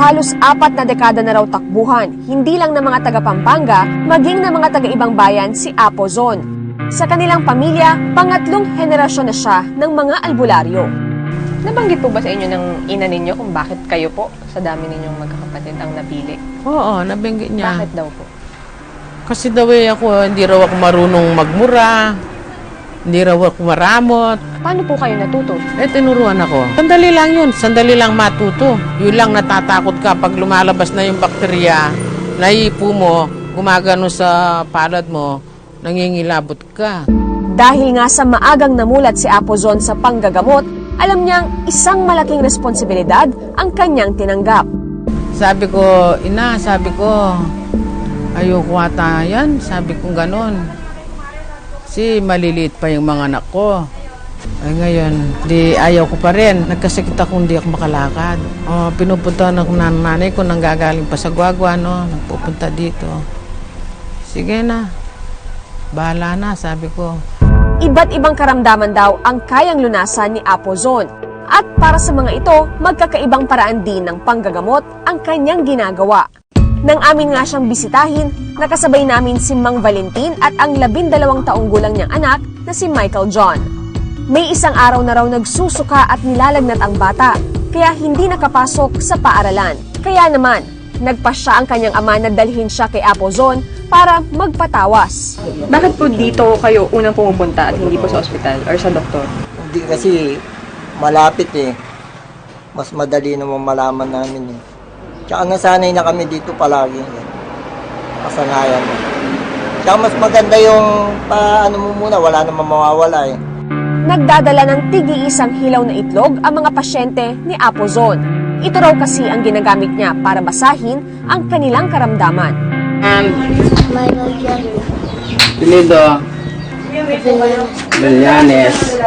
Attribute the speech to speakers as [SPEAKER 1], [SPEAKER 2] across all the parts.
[SPEAKER 1] Halos apat na dekada na raw takbuhan, hindi lang ng mga taga Pampanga, maging ng mga taga ibang bayan si Apozon. Sa kanilang pamilya, pangatlong henerasyon na siya ng mga albularyo.
[SPEAKER 2] Nabanggit po ba sa inyo ng ina ninyo kung bakit kayo po sa dami ninyong magkakapatid ang napili?
[SPEAKER 3] Oo, nabinggit niya.
[SPEAKER 2] Bakit daw po?
[SPEAKER 3] Kasi daw eh ako, hindi raw ako marunong magmura. Hindi raw ako maramot.
[SPEAKER 2] Paano po kayo natuto?
[SPEAKER 3] Eh, tinuruan ako. Sandali lang yun. Sandali lang matuto. Yun lang natatakot ka pag lumalabas na yung bakterya, naipo mo, gumagano sa palad mo, nangingilabot ka.
[SPEAKER 1] Dahil nga sa maagang namulat si Apozon sa panggagamot, alam niyang isang malaking responsibilidad ang kanyang tinanggap.
[SPEAKER 3] Sabi ko, ina, sabi ko, ayoko ata yan. Sabi ko ganon. Si maliliit pa yung mga anak ko. Ay ngayon, di ayaw ko pa rin. Nagkasakit ako, hindi ako makalakad. Oh, pinupunta ng nan- nanay ko nang gagaling pa sa Guagua, no? Nagpupunta dito. Sige na. Bahala na, sabi ko.
[SPEAKER 1] Iba't ibang karamdaman daw ang kayang lunasan ni Apozon. At para sa mga ito, magkakaibang paraan din ng panggagamot ang kanyang ginagawa. Nang amin nga siyang bisitahin, nakasabay namin si Mang Valentin at ang labindalawang taong gulang niyang anak na si Michael John. May isang araw na raw nagsusuka at nilalagnat ang bata, kaya hindi nakapasok sa paaralan. Kaya naman, nagpasya ang kanyang ama na dalhin siya kay Apozon para magpatawas.
[SPEAKER 2] Bakit po dito kayo unang pumupunta at hindi po sa ospital or sa doktor?
[SPEAKER 4] Hindi kasi malapit eh. Mas madali naman malaman namin eh. Tsaka nasanay na kami dito palagi. Eh. Kasanayan mo. Tsaka mas maganda yung paano mo muna, wala namang mawawala eh.
[SPEAKER 1] Nagdadala ng tigi-isang hilaw na itlog ang mga pasyente ni Apozon. Ito raw kasi ang ginagamit niya para basahin ang kanilang karamdaman.
[SPEAKER 3] And, Pinido. Villanes.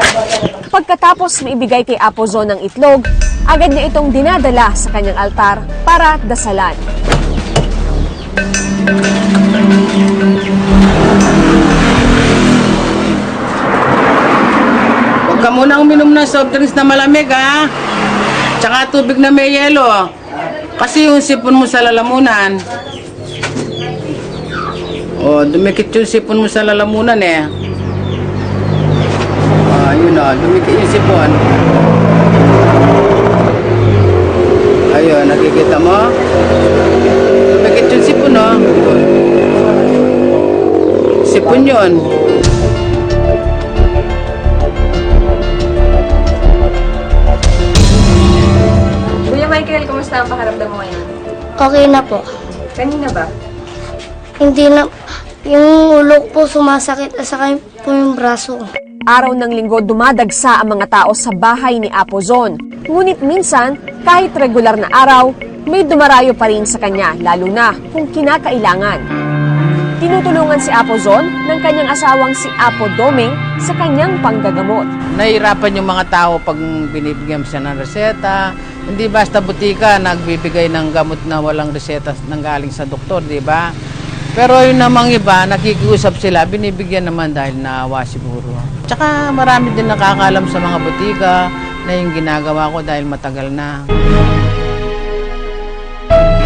[SPEAKER 1] Pagkatapos maibigay kay Apozon ang itlog, agad niya itong dinadala sa kanyang altar para dasalan.
[SPEAKER 3] Huwag ka muna uminom ng soft drinks na malamig, ha? Tsaka tubig na may yelo. Kasi yung sipon mo sa lalamunan. Oh, dumikit yung sipon mo sa lalamunan, eh. Ah, yun o, dumikit yung sipon. Ayun, nakikita mo? Dumikit yung sipon, oh. Sipon yun.
[SPEAKER 2] Kuya Michael, kumusta ang pakaramdam mo ngayon?
[SPEAKER 5] Okay na po.
[SPEAKER 2] Kanina ba?
[SPEAKER 5] Hindi na, yung ulo po sumasakit at saka po yung braso.
[SPEAKER 1] Araw ng linggo dumadagsa ang mga tao sa bahay ni Apozon. Ngunit minsan, kahit regular na araw, may dumarayo pa rin sa kanya, lalo na kung kinakailangan. Tinutulungan si Apozon ng kanyang asawang si Apo Doming sa kanyang panggagamot.
[SPEAKER 3] nahihirapan yung mga tao pag binibigyan siya ng reseta. Hindi basta butika nagbibigay ng gamot na walang reseta nang galing sa doktor, di ba? Pero yung namang iba, nakikiusap sila, binibigyan naman dahil naawa siguro. Tsaka marami din nakakalam sa mga butika na yung ginagawa ko dahil matagal na.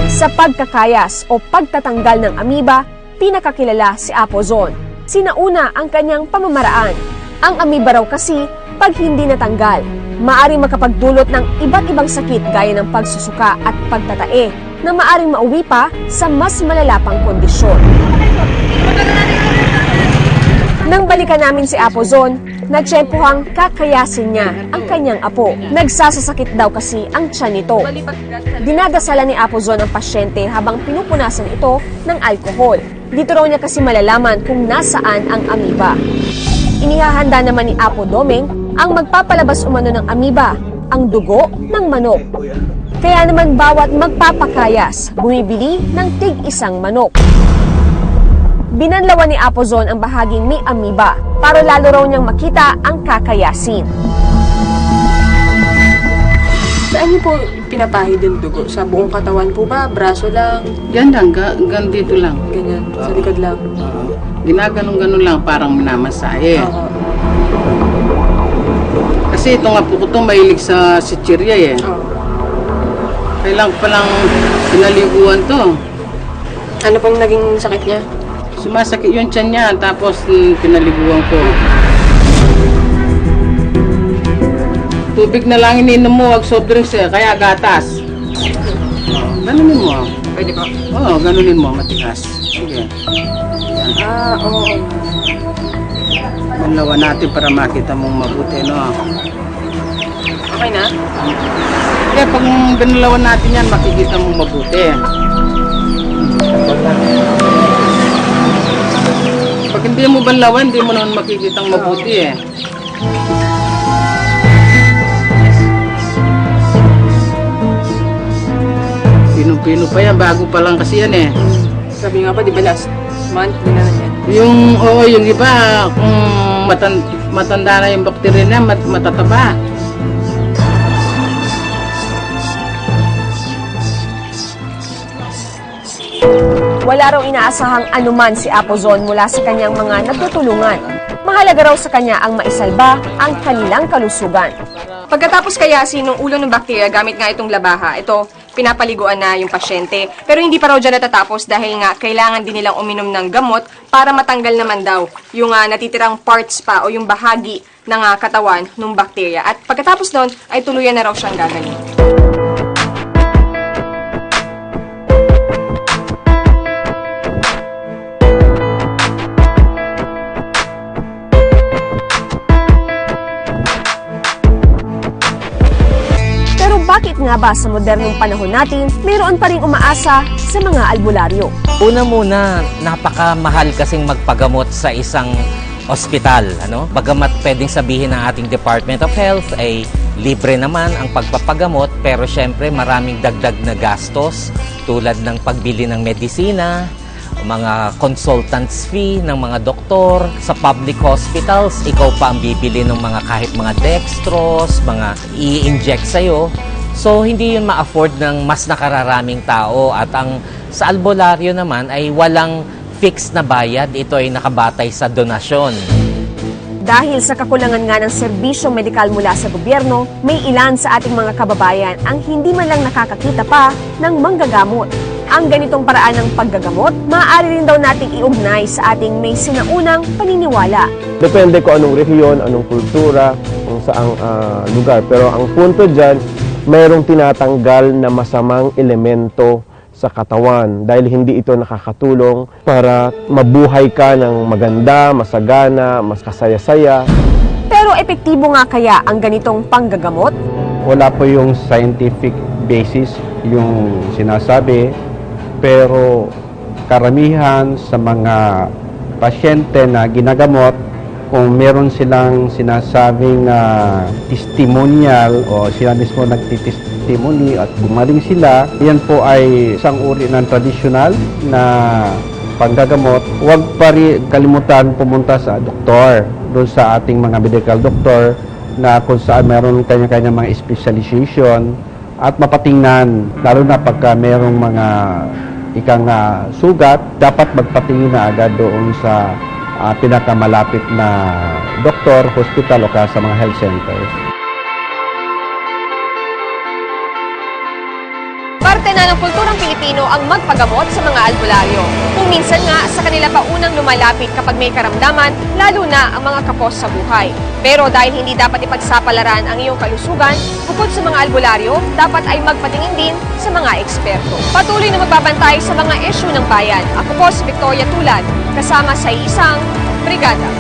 [SPEAKER 1] Sa pagkakayas o pagtatanggal ng amoeba, pinakakilala si Apozon. Sinauna ang kanyang pamamaraan. Ang amoeba raw kasi, pag hindi natanggal, maaring makapagdulot ng iba't ibang sakit gaya ng pagsusuka at pagtatae na maaring mauwi pa sa mas malalapang kondisyon. Nang balikan namin si Apozon, natsyempohang kakayasin niya ang kanyang apo. Nagsasasakit daw kasi ang tiyan nito. Dinadasala ni Apozon ang pasyente habang pinupunasan ito ng alkohol. Dito raw niya kasi malalaman kung nasaan ang amoeba. Inihahanda naman ni Apo Doming ang magpapalabas umano ng amoeba, ang dugo ng manok. Kaya naman bawat magpapakayas, bumibili ng tig isang manok. Binanlawan ni Apozon ang bahaging may amoeba para lalo raw niyang makita ang kakayasin.
[SPEAKER 2] Saan niyo po pinapahid yung dugo? Sa buong katawan po ba? Braso lang?
[SPEAKER 3] Yan lang, ga- gan dito lang.
[SPEAKER 2] Ganyan, sa likod lang.
[SPEAKER 3] Oo. Ginaganon-ganon lang, parang minamasahe.
[SPEAKER 2] Oo.
[SPEAKER 3] Kasi ito nga po ko ito, mahilig sa sitsirya eh.
[SPEAKER 2] Oo.
[SPEAKER 3] Kailang palang pinaliguan to.
[SPEAKER 2] Ano pong naging sakit niya?
[SPEAKER 3] Sumasakit yung tiyan niya, tapos mm, pinaliguan ko. Tubig na lang ininom mo, wag soft drinks eh, kaya gatas. Oh, ganunin mo.
[SPEAKER 2] Pwede po.
[SPEAKER 3] Oo, oh, ganunin mo, matigas. Sige.
[SPEAKER 2] Ah, oo.
[SPEAKER 3] Banlawan natin para makita mong mabuti, no?
[SPEAKER 2] Okay na?
[SPEAKER 3] Kaya pag binalawan natin yan, makikita mong mabuti. Pag hindi mo banlawan, hindi mo naman makikita mabuti eh. Pino-pino pa yan, bago pa lang kasi yan eh.
[SPEAKER 2] Sabi nga pa, di ba last month, ginanan yan.
[SPEAKER 3] Yung, oo, yung iba, kung matan, matanda na yung bakterya na, mat, matataba.
[SPEAKER 1] Wala raw inaasahang anuman si Apozon mula sa kanyang mga nagtutulungan. Mahalaga raw sa kanya ang maisalba ang kanilang kalusugan.
[SPEAKER 2] Pagkatapos kayasin ng ulo ng bakterya gamit nga itong labaha, ito, pinapaliguan na yung pasyente. Pero hindi pa raw dyan natatapos dahil nga kailangan din nilang uminom ng gamot para matanggal naman daw yung ah, natitirang parts pa o yung bahagi ng ah, katawan ng bakterya. At pagkatapos nun, ay tuluyan na raw siyang gagaling.
[SPEAKER 1] Nga ba sa modernong panahon natin, mayroon pa rin umaasa sa mga albularyo?
[SPEAKER 6] Una muna, napakamahal kasing magpagamot sa isang ospital. Ano? Bagamat pwedeng sabihin ng ating Department of Health ay libre naman ang pagpapagamot pero syempre maraming dagdag na gastos tulad ng pagbili ng medisina, mga consultants fee ng mga doktor. Sa public hospitals, ikaw pa ang bibili ng mga kahit mga dextrose, mga i-inject sa'yo. So, hindi yun ma-afford ng mas nakararaming tao. At ang sa albularyo naman ay walang fixed na bayad. Ito ay nakabatay sa donasyon.
[SPEAKER 1] Dahil sa kakulangan nga ng serbisyong medikal mula sa gobyerno, may ilan sa ating mga kababayan ang hindi man lang nakakakita pa ng manggagamot. Ang ganitong paraan ng paggagamot, maaari rin daw nating iugnay sa ating may sinaunang paniniwala.
[SPEAKER 7] Depende kung anong rehiyon, anong kultura, kung saang ah, lugar. Pero ang punto dyan, mayroong tinatanggal na masamang elemento sa katawan dahil hindi ito nakakatulong para mabuhay ka ng maganda, masagana, mas kasaya-saya.
[SPEAKER 1] Pero epektibo nga kaya ang ganitong panggagamot?
[SPEAKER 8] wala po yung scientific basis yung sinasabi pero karamihan sa mga pasyente na ginagamot kung meron silang sinasabing ah, testimonial o sila mismo nagtitestimony at gumaling sila, yan po ay isang uri ng tradisyonal na panggagamot. Huwag pa rin kalimutan pumunta sa doktor, doon sa ating mga medical doctor na kung saan meron kanya-kanya mga specialization at mapatingnan, lalo na pagka merong mga ikang ah, sugat, dapat magpatingin na agad doon sa ah, pinakamalapit na doktor, hospital o kaya sa mga health centers.
[SPEAKER 1] Parte na ng kulturang Pilipino ang magpagamot sa mga albularyo. Kung minsan nga sa kanila pa unang lumalapit kapag may karamdaman, lalo na ang mga kapos sa buhay. Pero dahil hindi dapat ipagsapalaran ang iyong kalusugan, bukod sa mga albularyo, dapat ay magpatingin din sa mga eksperto. Patuloy na magbabantay sa mga issue ng bayan. Ako po si Victoria Tulad, kasama sa isang brigada.